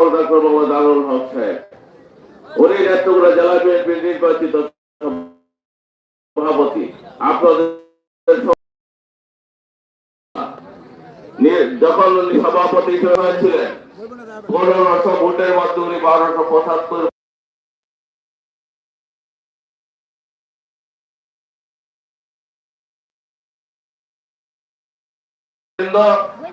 আলুল হক সাহেব উনি নেত্রকোনা জেলা বিএনপির নির্বাচিত সভাপতি, আপনাদের যখন উনি সভাপতি হিসেবে হয়েছিলেন, পনেরোশো ভোটের মধ্যে উনি বারোশো পঁচাত্তর অধ্যাপক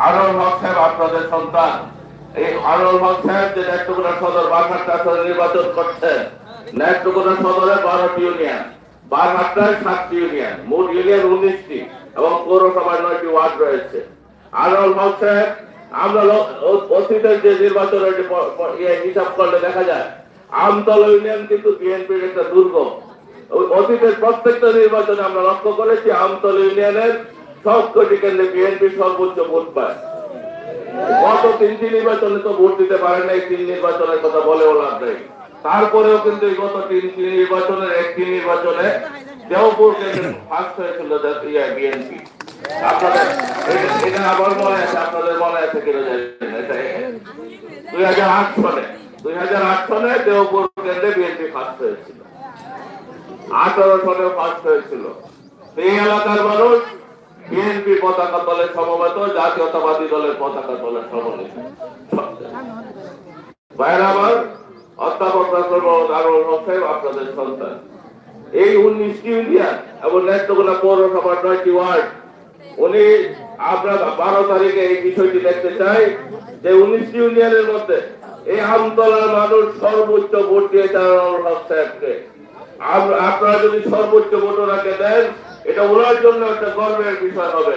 আনোয়ার হক সাহেব, আপনাদের সন্তান। এই আনোয়ার হক সাহেব যে নেত্রকোনা সদর বারহাট্টা আসনে নির্বাচন করছেন, নেত্রকোনা সদরে বারোটি ইউনিয়ন বারহাট্টায় সাতটি ইউনিয়ন, মোট ইউনিয়ন উনিশটি এবং পৌরসভায় নয়টি ওয়ার্ড রয়েছে। আনোয়ার হক সাহেব, আমরা অতীতের যে প- ইয়ে হিসাব করলে দেখা যায়, আমতলা ইউনিয়ন কিন্তু বিএনপির একটা দুর্গ। অতীতের প্রত্যেকটা নির্বাচনে আমরা লক্ষ্য করেছি আমতলা ইউনিয়নের সবকটি কেন্দ্রে বিএনপি সর্বোচ্চ ভোট পায়। গত তিনটি নির্বাচনে তো ভোট দিতে পারে তিন নির্বাচনের কথা বলেও লাভ নেই। তারপরেও কিন্তু গত একটি নির্বাচনে দেওপুর কেন্দ্রে ফার্স্ট হয়েছিল বিএনপি। জানি দুই হাজার আট সনে দেওপুর কেন্দ্রে বিএনপি ফার্স্ট হয়েছিল। আঠারো সনে ফার্স্ট হয়েছিল। এই এলাকার মানুষ বিএনপি পতাকা দলের সমবেত, জাতীয়তাবাদী দলের পতাকা দলের সমবেত। বারো তারিখে এই বিষয়টি চাই যে মধ্যে এই মানুষ সর্বোচ্চ ভোট হক আপনারা যদি সর্বোচ্চ ভোট ওনাকে দেন এটা ওনার জন্য একটা গর্বের বিষয় হবে।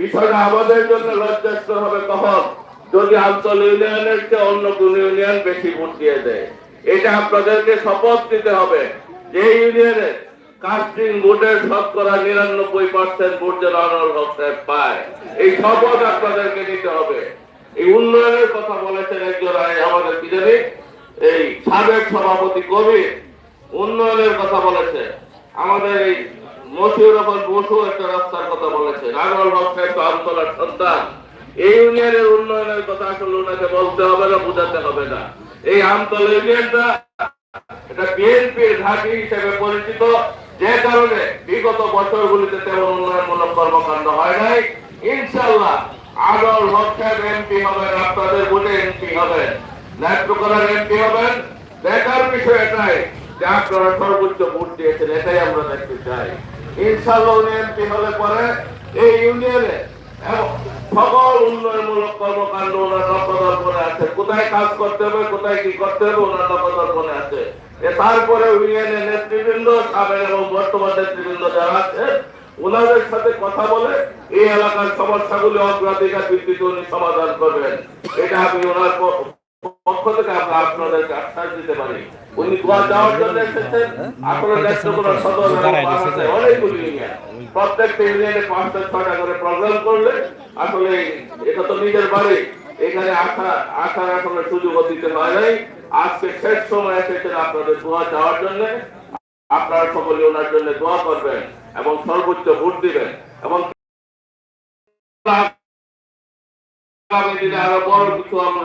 বিষয়টা আমাদের জন্য লজ্জাস্কর হবে তখন যদি আমতল ইউনিয়নের চেয়ে অন্য কোন ইউনিয়ন বেশি ভোট দিয়ে দেয়। এটা আপনাদেরকে শপথ দিতে হবে। যে ইউনিয়নে কাস্টিং ভোটের শতকরা নিরানব্বই পার্সেন্ট ভোট যেন আনোয়ার হক সাহেব পায়, এই শপথ আপনাদেরকে নিতে হবে। এই উন্নয়নের কথা বলেছেন একজন আমাদের জানি এই সাবেক সভাপতি কবির উন্নয়নের কথা বলেছে। আমাদের এই মশিউর রহমান বসু একটা রাস্তার কথা বলেছে। হক সাহেব তো আমতলার সন্তান। এই ইউনিয়নের উন্নয়নের কথা আসলে ওনাকে বলতে হবে না, বোঝাতে হবে না। এই আমতলা ইউনিয়নটা এটা বিএনপির ঘাঁটি হিসেবে পরিচিত। যে কারণে বিগত বছরগুলিতে তেমন উন্নয়নমূলক কর্মকাণ্ড হয় নাই। ইনশাল্লাহ আদল হক এমপি হবেন, আপনাদের ভোটে এমপি হবেন, নেত্রকোনার এমপি হবেন। দেখার বিষয় এটাই যে আপনারা সর্বোচ্চ ভোট দিয়েছেন, এটাই আমরা দেখতে চাই। ইনশাল্লাহ হলে পরে এই ইউনিয়নে সকল উন্নয়নমূলক কর্মকাণ্ড ওনার আছে। কোথায় কাজ করতে হবে, কোথায় কি করতে হবে, ওনার আছে। তারপরে ইউনিয়নের নেতৃবৃন্দ, সাবেক এবং বর্তমান নেতৃবৃন্দ যারা আছে, ওনাদের সাথে কথা বলে এই এলাকার সমস্যাগুলি অগ্রাধিকার ভিত্তিতে উনি সমাধান করবেন। এটা আমি ওনার পক্ষ থেকে আমরা আপনাদেরকে আশ্বাস দিতে পারি? উনি গোয়া যাওয়ার জন্য এসেছেন আসলে নেত্রকোনা সদর অনেকগুলি ইউনিয়ন প্রত্যেকটা ইউনিয়নে পাঁচটা ছটা করে প্রোগ্রাম করলে আসলে এটা তো নিজের বাড়ি। এখানে আসা আসার আসলে সুযোগ দিতে হয় নাই। আজকে শেষ সময় এসেছেন আপনাদের দোয়া যাওয়ার জন্য। আপনারা সকলে ওনার জন্য দোয়া করবেন এবং সর্বোচ্চ ভোট দিবেন। এবং আরও বড় কিছু আমরা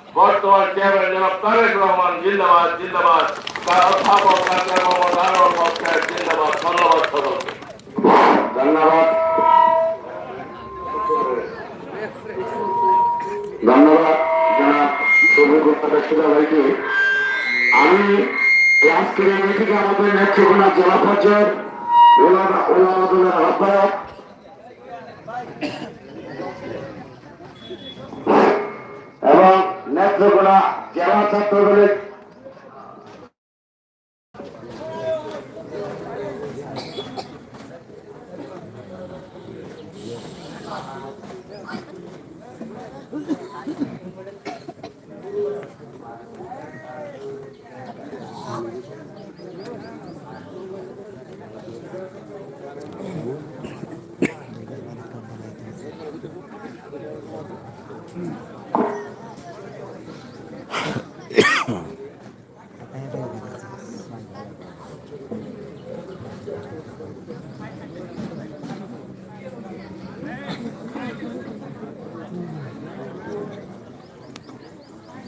বর্তমান চেয়ারম্যান জনাব তারেক রহমান জিন্দাবাদ জিন্দাবাদ। তার অধ্যাপক ডাক্তার মোহাম্মদ আনোয়ার সাহেব জিন্দাবাদ। ধন্যবাদ সকলকে। ধন্যবাদ। ধন্যবাদ জনাব সবুজ ভাইকে। আমি আজকের মিটিংয়ে এবং নেত্রকোনা জেলা ছাত্র দলের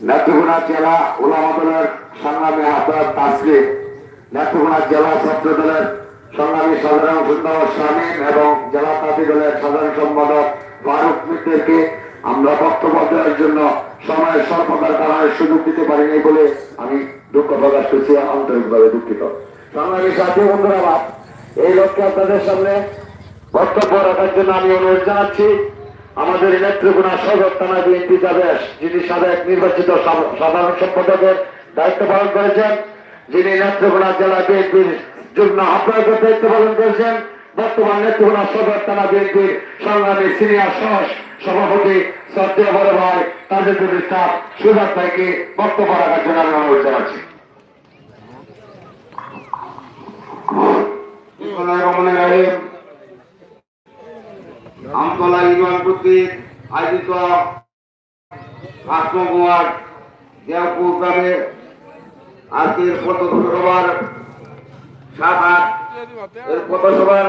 নেত্রকোনা জেলা ওলামা দলের সংগ্রামী আহ্বায়ক তাসলিম নেত্রকোনা জেলা ছাত্র দলের সংগ্রামী সাধারণ সুন্দর স্বামীন এবং জেলা তাঁতি দলের সাধারণ সম্পাদক ফারুক মিত্রকে আমরা বক্তব্য দেওয়ার জন্য সময়ের স্বল্পতার কারণে সুযোগ দিতে পারিনি বলে আমি দুঃখ প্রকাশ করছি আন্তরিকভাবে দুঃখিত। সংগ্রামী সাথী, বন্ধুরা, এই লক্ষ্যে আপনাদের সামনে বক্তব্য রাখার জন্য আমি অনুরোধ জানাচ্ছি। আমাদের নেত্রকোনা সদর থানা বিএনপি যাবেশ যিনি সাবেক নির্বাচিত সাধারণ সম্পাদকের দায়িত্ব পালন করেছেন, যিনি নেত্রকোনা জেলা বিএনপির যুগ্ম আহ্বায়কের দায়িত্ব পালন করেছেন, বর্তমান নেত্রকোনা সদর থানা বিএনপির সংগ্রামী সিনিয়র সহ, সভাপতি শ্রদ্ধেয় বড় ভাই তাজেদুল ইসলাম সুজাত ভাইকে বক্তব্য রাখার জন্য আমি অনুরোধ জানাচ্ছি। বিসমুল্লাহির আমতলা ইউনিয়ন কর্তৃক আয়োজিত আত্মকুমার দেওপুর গ্রামে আজকের পথসভার শাখা এর পথসভার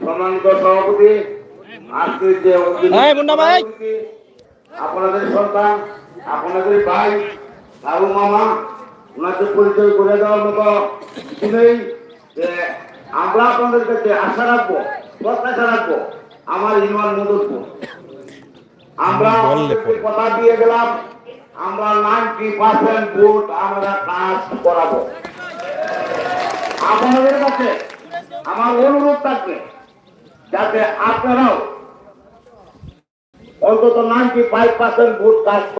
সম্মানিত সভাপতি আজকের যে আপনাদের সন্তান আপনাদের ভাই বাবু মামা ওনাকে পরিচয় করে দেওয়ার মতো কিছু নেই যে আমরা আপনাদের কাছে আশা রাখব প্রত্যাশা রাখব। আমার ইমান মদতপুর আমরা কথা দিয়ে গেলাম আমরা নাইনটি পার্সেন্ট ভোট আমরা কাজ করাবো। আপনাদের কাছে আমার অনুরোধ থাকবে যাতে আপনারাও অন্তত নাইনটি ফাইভ পার্সেন্ট ভোট কাজ